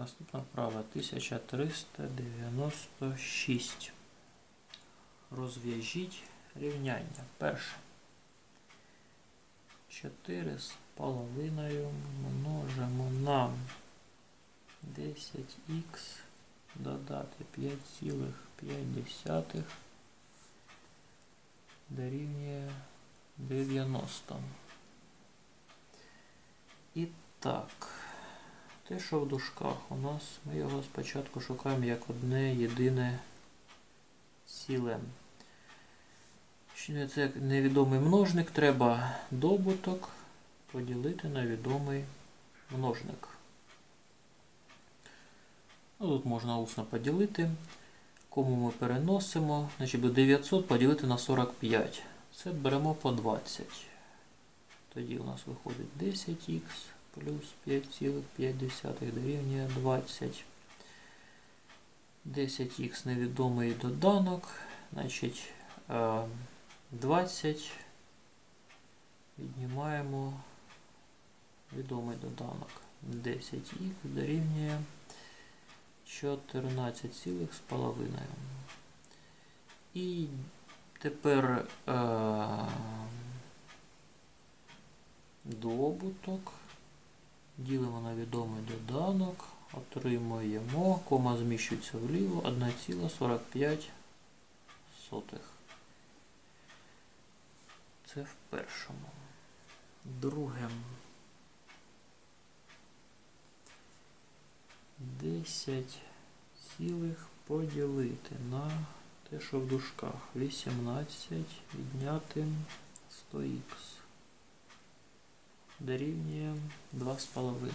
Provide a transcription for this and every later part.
наступна вправа 1396. Розв'яжіть рівняння. Перше. 4 з половиною множимо на 10х додати 5,5 дорівнює 90. І так, те, що в дужках у нас, ми його спочатку шукаємо як одне єдине ціле. Це як невідомий множник, треба добуток поділити на відомий множник. Ну, Тут можна усно поділити. Кому ми переносимо, значить буде 900 поділити на 45. Це беремо по 20. Тоді у нас виходить 10х плюс 5,5 дорівнює 20. 10х невідомий доданок. Значить 20 віднімаємо відомий доданок. 10х дорівнює 14,5. І тепер е, добуток. Ділимо на відомий доданок, отримуємо, кома зміщується вліво 1,45. Це в першому. Другим 10 цілих поділити на те, що в дужках 18 відняти 100х дорівнює 2,5.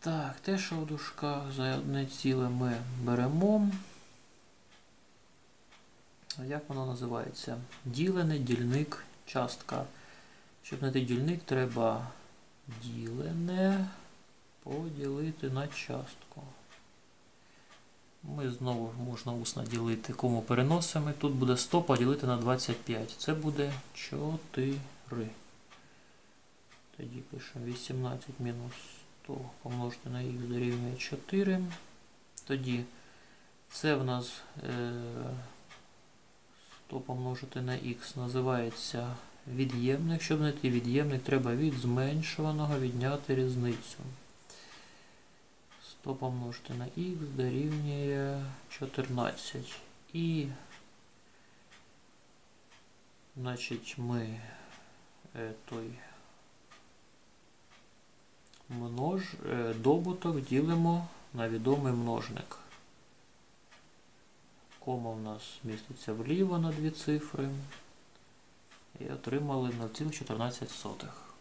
Так, те, що в дужках за одне ціле ми беремо. Як воно називається? Ділене, дільник, частка. Щоб знайти дільник, треба ділене поділити на частку. Ми знову можна усно ділити, кому переносимо. Тут буде 100 поділити на 25. Це буде 4. Тоді пишемо 18 мінус 100 помножити на х дорівнює 4. Тоді це в нас 100 помножити на х називається від'ємник. Щоб знайти від'ємник, треба від зменшуваного відняти різницю. 100 помножити на х дорівнює 14. І значить ми е, той множ, е, добуток ділимо на відомий множник. Кома в нас міститься вліво на дві цифри. І отримали 0,14.